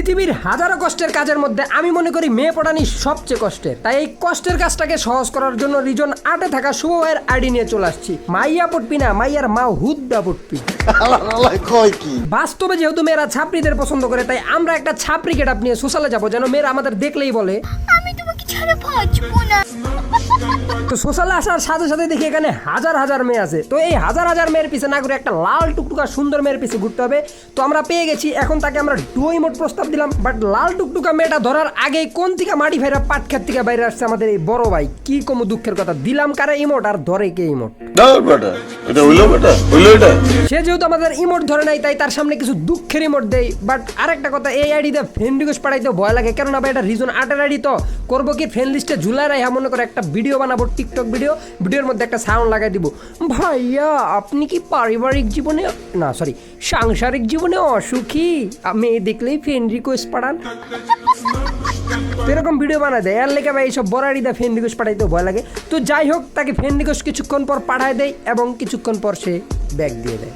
পৃথিবীর হাজারো কষ্টের কাজের মধ্যে আমি মনে করি মেয়ে পড়ানি সবচেয়ে কষ্টের। তাই এই কষ্টের কাজটাকে সহজ করার জন্য রিজন আটে থাকা শুভ ভাইয়ের আইডি নিয়ে চলে আসছি। মাইয়া পটপি না মাইয়ার মা হুদ্দা পটপি আল্লাহ কয় কি? বাস্তবে যেহেতু মেয়েরা ছাপড়িদের পছন্দ করে তাই আমরা একটা ছাপড়ি গেট নিয়ে সোশ্যালে যাব যেন মেয়েরা আমাদের দেখলেই বলে আমি তোমাকে ছাড়া বাঁচবো না। তো সোশ্যালে আসার সাথে সাথে দেখি এখানে হাজার হাজার মেয়ে আছে। তো এই হাজার হাজার মেয়ের পিছে না করে একটা লাল টুকটুকা সুন্দর মেয়ের পিছে ঘুরতে হবে। তো আমরা পেয়ে গেছি, এখন তাকে আমরা ডুয়ো ইমোট প্রস্তাব দিলাম। বাট লাল টুকটুকা মেয়েটা ধরার আগে কোন থেকে মাটি ভাইরা পাটখাত থেকে বাইরে আসছে আমাদের এই বড় ভাই? কি কম দুঃখের কথা? দিলাম কারে ইমোট আর ধরে কে ইমোট সে যেহেতু আমাদের ইমোট ধরে নাই, তাই তার সামনে কিছু দুঃখের ইমোট দেই। বাট আরেকটা কথা, এই আইডিতে ফ্রেন্ড রিকোয়েস্ট পাঠাইতে ভয় লাগে। কেননা ভাই, এটা রিজন আটের আইডি তো। করব কি ফ্রেন্ড লিস্টে ঝুলাই রাই মনে করে একটা ভিডিও বানাবো টিকটক ভিডিও ভিডিওর মধ্যে একটা সাউন্ড লাগাই দিব। ভাইয়া, আপনি কি পারিবারিক জীবনে, না সরি সাংসারিক জীবনে অসুখী? মেয়ে দেখলেই ফ্রেন্ড রিকোয়েস্ট পাঠান। তো এরকম ভিডিও বানায় দেয়। এর লেগে ভাই এইসব বড়ারিদা ফ্রেন্ড রিকোয়েস্ট পাঠাইতে ভয় লাগে। তো যাই হোক, তাকে ফ্রেন্ড রিকোয়েস্ট কিছুক্ষণ পর পাঠায় দেয় এবং কিছুক্ষণ পর সে ব্যাগ দিয়ে দেয়।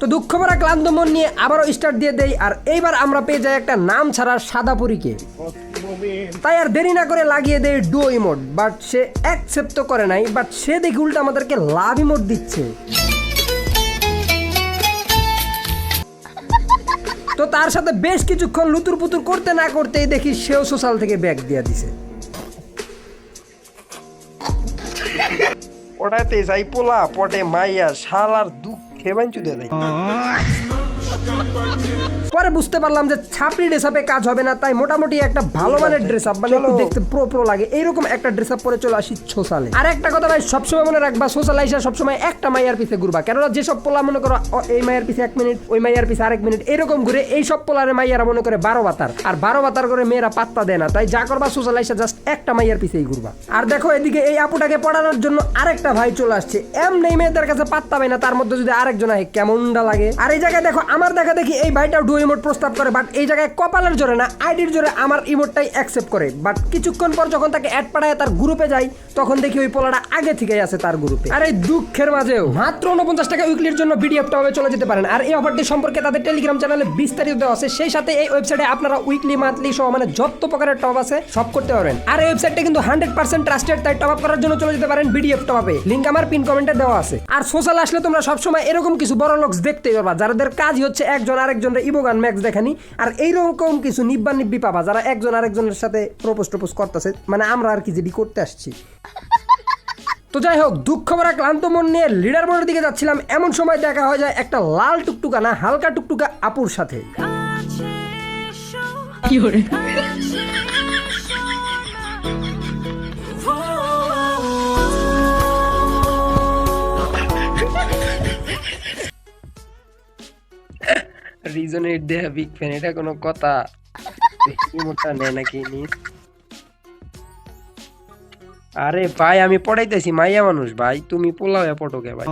তো দুঃখ ভরা ক্লান্ত মন নিয়ে আবারও স্টার্ট দিয়ে দেয় আর এইবার আমরা পেয়ে যাই একটা নাম ছাড়া সাদা পরীকে। তাই আর দেরি না করে লাগিয়ে দেয় ডো ইমোট বাট সে অ্যাকসেপ্ট তো করে নাই বাট সে দেখি উল্টা আমাদেরকে লাভ ইমোট দিচ্ছে। তো তার সাথে বেশ কিছুক্ষণ লুতুর পুতুর করতে না করতেই দেখি সেও সোশ্যাল থেকে ব্যাগ দিয়ে দিছে। ওটাতে যাই পোলা পটে মাইয়া শালার দুঃখে বাঞ্চুতে দেয় পরে বুঝতে পারলাম যে ছাপড়ি ড্রেস আপে কাজ হবে না তাই মোটামুটি একটা ভালো মানের ড্রেস আপ মানে একটু দেখতে প্রো প্রো লাগে। এইরকম একটা ড্রেস আপ পরে চলে আসি সোশ্যালে আর একটা কথা ভাই সবসময় মনে রাখবা সোশ্যাল আইসা সবসময় একটা মাইয়ার পিছে ঘুরবা। কেননা যেসব পোলা মনে করো এই মাইয়ার পিছে এক মিনিট ওই মাইয়ার পিছে আরেক মিনিট এরকম ঘুরে এই সব পোলারে মাইয়ারা মনে করে বারো বাতার। আর বারো বাতার করে মেয়েরা পাত্তা দেয় না। তাই যা করবা সোশ্যাল আইসা জাস্ট একটা মাইয়ার পিছেই ঘুরবা। আর দেখো এদিকে এই আপুটাকে পড়ানোর জন্য আরেকটা ভাই চলে আসছে। এমনি মেয়েদের কাছে পাত্তা পায় না তার মধ্যে যদি আরেকজন আহে কেমনটা লাগে? আর এই জায়গায় দেখো আমার দেখা দেখি এই ভাইটাও ডু ইমোট প্রস্তাব করে বাট এই জায়গায় কপালের জোরে না আইডির জোরে আমার ইমোটটাই অ্যাকসেপ্ট করে। বাট কিছুক্ষণ পর যখন তাকে অ্যাড পাঠায়, তার গ্রুপে যাই, তখন দেখি ওই পোলাটা আগে থেকেই আছে তার গ্রুপে আর এই দুঃখের মাঝেও। মাত্র উনপঞ্চাশ টাকা উইকলির জন্য বিডিএফটা ভাবে চলে যেতে পারেন আর এই অফারটি সম্পর্কে তাদের টেলিগ্রাম চ্যানেলে বিস্তারিত দেওয়া আছে। সেই সাথে এই ওয়েবসাইটে আপনারা উইকলি মান্থলি সহ মানে যত প্রকারের টপ আছে, সব করতে পারবেন। আর এই ওয়েবসাইটটা কিন্তু হান্ড্রেড পার্সেন্ট ট্রাস্টেড তাই টপ আপ করার জন্য চলে যেতে পারেন বিডিএফ টপে লিঙ্ক আমার পিন কমেন্টে দেওয়া আছে। আর সোশ্যাল আসলে তোমরা সবসময় এরকম কিছু বড় লোকস দেখতেই পারবা, যাদের কাজই হচ্ছে একজন আরেকজনের ইবোগান ম্যাক্স দেখানি। আর এইরকম কিছু নিব্বা নিব্বি পাবা যারা একজন আরেকজনের সাথে প্রপোজ টপোজ করতেছে মানে আমরা আর কি যেটি করতে আসছি। তো যাই হোক দুঃখ ভরা ক্লান্ত মন নিয়ে লিডার বোর্ডের দিকে যাচ্ছিলাম। এমন সময় দেখা হয়ে যায় একটা লাল টুকটুকা না হালকা টুকটুকা আপুর সাথে। রিজনের দেয়া বিগ ফ্যান এটা কোনো কথা ইমোটটা নেয় নাকি নি আরে ভাই আমি পড়াইতেছি মাইয়া মানুষ ভাই। তুমি পোলাও পটকে ভাই?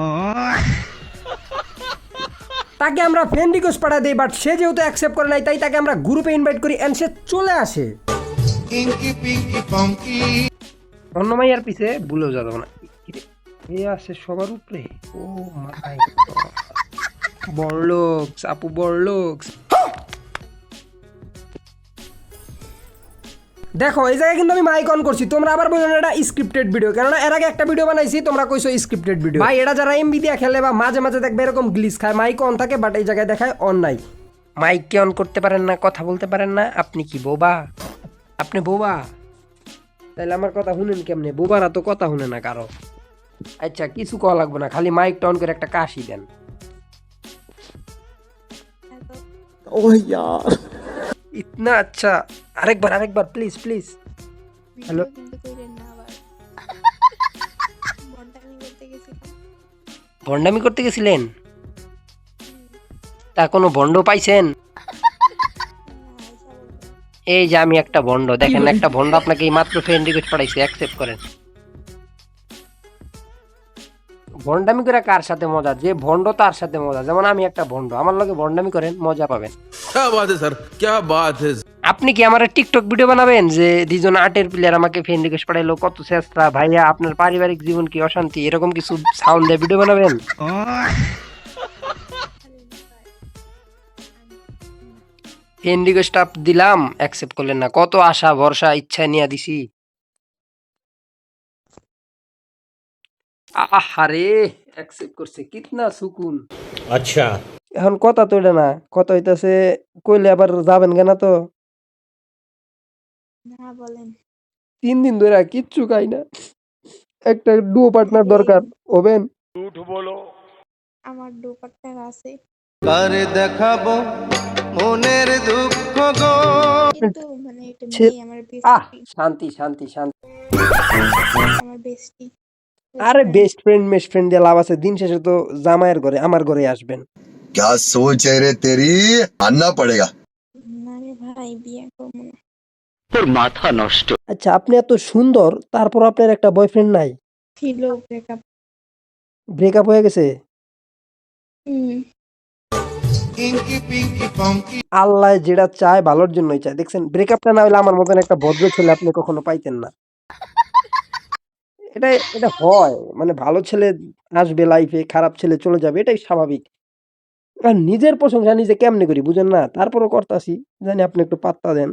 তাকে আমরা ফ্রেন্ড রিকোয়েস্ট পাঠা দিই বাট সে যেহেতু অ্যাকসেপ্ট করে নাই তাই তাকে আমরা গ্রুপে ইনভাইট করি এন্ড সে চলে আসে. অন্য মাইয়ার পিছে ভুলেও যাবে না। এ আসে সবার উপরে। ও মাই বড়লোকস আপু বড়লোকস দেখো এই জায়গায় কিন্তু আমি মাইক অন করছি। তোমরা আবার বলো না এটা স্ক্রিপ্টেড ভিডিও কেননা এর আগে একটা ভিডিও বানাইছি তোমরা কইছো স্ক্রিপ্টেড ভিডিও ভাই এটা যারা এমবি দিয়ে খেলে বা মাঝে মাঝে দেখবে এরকম গ্লিচ খায় মাইক অন থাকে বাট এই জায়গায় দেখায় অন নাই। মাইক কে অন করতে পারেন না কথা বলতে পারেন না। আপনি কি বোবা? আপনি বোবা? তাহলে আমার কথা শুনেন কেমনে? বোবারা তো কথা শুনে না কারও। আচ্ছা কিছু কওয়া লাগবে না খালি মাইক টন করে একটা কাশি দেন। ও ইয়ার ইতনা আচ্ছা আরেকবার আরেকবার প্লিজ প্লিজ হ্যালো কিন্তু কইলেন না আবার বন্ডামি করতে গেছিলাম ভণ্ডামি করতে গেছিলেন? তা কোনো ভণ্ড পাইছেন? এই যে আমি একটা ভণ্ড দেখেন একটা ভণ্ড আপনাকে এই মাত্র ফ্রেন্ড রিকোয়েস্ট পাঠাইছে অ্যাকসেপ্ট করেন। ভন্ডামি করে কার সাথে মজা? যে ভন্ড তার সাথে মজা। যেমন আমি একটা ভন্ড আমার লোকে ভন্ডামি করেন মজা পাবেন আপনি কি আমার টিকটক ভিডিও বানাবেন? যে দুজন আটের প্লেয়ার আমাকে ফ্রেন্ড রিকোয়েস্ট পাঠাইলো কত চেষ্টা ভাইয়া আপনার পারিবারিক জীবন কি অশান্তি? এরকম কিছু সাউন্ড দিয়ে ভিডিও বানাবেন? ফ্রেন্ড রিকোয়েস্ট দিলাম অ্যাকসেপ্ট করলেন না। কত আশা ভরসা ইচ্ছা নিয়ে দিছি। আহারে অ্যাকসেপ্ট করছে কিতনা সুকুন। আচ্ছা। এখন কথা তো না কথা হইতাছে কইলে আবার যাবেন কেন তো? না বলেন। তিন দিন ধরে কিচ্ছু খাই না। একটা ডুও পার্টনার দরকার হবেন ঝুঠ বলো। আমার দু পার্টনার আছে। কারে দেখাবো মনের দুঃখ গো? মানে আহ শান্তি শান্তি শান্তি। আমার বেস্টি আরে বেস্ট ফ্রেন্ড মেস্ট ফ্রেন্ড দিয়ে লাভ আছে দিন শেষে তো জামাইয়ের ঘরে আমার ঘরে আসবেন क्या सोच है रे तेरी मानना पड़ेगा না রে ভাই বিয়ে করবো না আচ্ছা আপনি এত সুন্দর তারপর আপনার একটা বয়ফ্রেন্ড নাই ছিল ব্রেকআপ ব্রেকআপ হয়ে গেছে হুম ইঙ্কি পিঙ্কি পঙ্কি আল্লাহ যেটা চায় ভালোর জন্যই চায় দেখছেন ব্রেকআপটা না হলে আমার মতন একটা ভদ্র ছেলে আপনি কখনো পাইতেন না এটা এটা হয়। মানে ভালো ছেলে আসবে লাইফে খারাপ ছেলে চলে যাবে, এটাই স্বাভাবিক। আর নিজের প্রশংসা নিজে কেমনে করি, বুঝেন না? তারপরও করতাছি। জানি আপনি একটু পাত্তা দেন।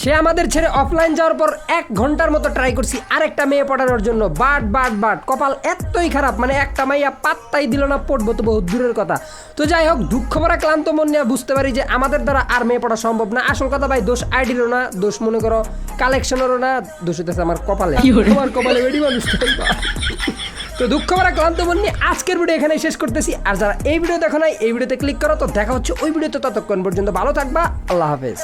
সে আমাদের ছেড়ে অফলাইন যাওয়ার পর এক ঘণ্টার মতো ট্রাই করছি। আরেকটা মেয়ে পড়ানোর জন্য। বাট বাট বাট কপাল এতই খারাপ। মানে একটা মাইয়া পাত্তাই দিল না পড়ব তো বহু দূরের কথা। তো যাই হোক দুঃখ ভরা ক্লান্ত মন নিয়ে বুঝতে পারি যে আমাদের দ্বারা আর মেয়ে পড়া সম্ভব না। আসল কথা ভাই দোষ আইডিরও না দোষ মনে করো কালেকশনেরও না দোষ হইতেছে আমার কপালে। আমার কপালে বেডি মানুষ তো দুঃখ ভরা ক্লান্ত মন নিয়ে আজকের ভিডিও এখানে শেষ করতেছি। আর যারা এই ভিডিও দেখো নাই এই ভিডিওতে ক্লিক করো তো দেখা হচ্ছে ওই ভিডিওতে ততক্ষণ পর্যন্ত। ভালো থাকবা আল্লাহ হাফেজ।